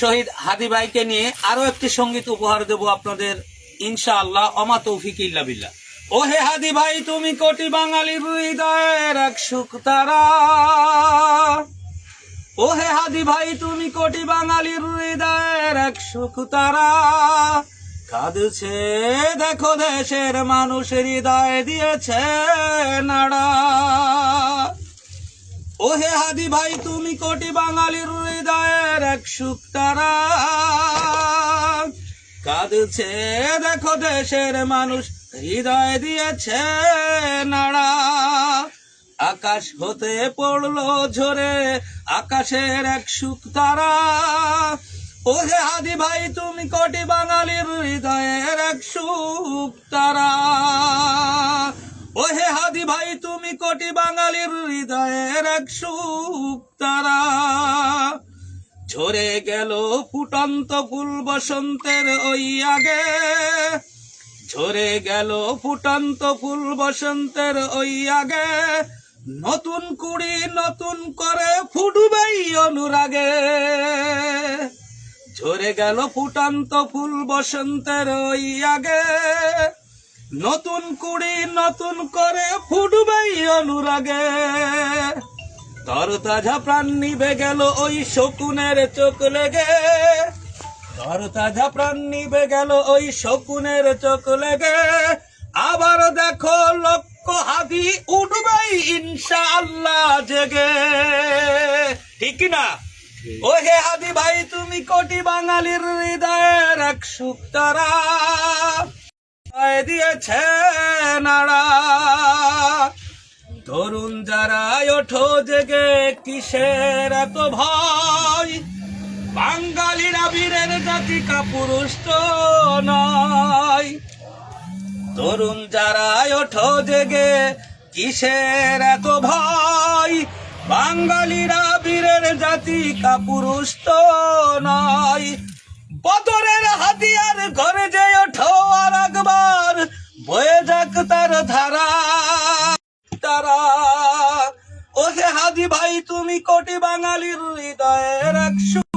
শহীদ হাদি ভাইকে নিয়ে আরও একটি সংগীত উপহার দেব আপনাদের, ইনশাআল্লাহ, অমা তৌফিক ইল্লা বিল্লাহ। ও হে হাদি ভাই, তুমি কোটি বাঙালির হৃদয়ের এক সুখ তারা। ও হে হাদি ভাই, তুমি কোটি বাঙালির হৃদয়ের এক সুখ তারা। কাঁদছে, দেখো দেশের মানুষ হৃদয় দিয়েছে নাড়া। ও হে হাদি ভাই, তুমি কোটি বাঙালির হৃদয়ের এক সুখ তারা কাঁদছে, দেখো দেশের মানুষ, হৃদয় দিয়েছে নাড়া। আকাশ হতে পড়ল ঝরে, আকাশের এক সুখ তারা ও হে হাদি ভাই, তুমি কোটি বাঙালির হৃদয়ের এক সুখ তারা ও হে হাদি ভাই, তুমি কোটি এক সুখ তারা। ঝরে গেল ফুটন্ত ফুল বসন্তের ওই আগে। ঝরে গেল ফুটন্ত ফুল বসন্তের ওই আগে। নতুন কুড়ি নতুন করে ফুটবেই অনুরাগে। ঝরে গেল ফুটন্ত ফুল বসন্তের ওই আগে। নতুন কুড়ি নতুন করে ফুটবেই অনুরাগে। তরতাজা প্রাণ নিবে গেল ওই শকুনের চোখ লেগে। তরতাজা প্রাণ নিবে গেল ওই শকুনের চোখ লেগে। আবার দেখো লক্ষ হাদি উঠবেই ইনশাআল্লাহ জেগে। ঠিক না? ও হে হাদি ভাই, তুমি কোটি বাঙালির হৃদয়ের এক সুখ তারা দিয়েছে নাড়া। তরুণ যারা ওঠো জেগে, কিসের এত ভয়? বাঙালিরা বীরের জাতি, কাপুরুষ তো নয়। তরুণ যারা ওঠো জেগে, কিসের এত ভয়? বাঙালিরা বীরের জাতি, কাপুরুষ তো নয়। বদরের হাতিয়ার ঘরে যে ওঠো ও হে হাদি ভাই তুমি কোটি বাঙালির হৃদয়ের এক সু-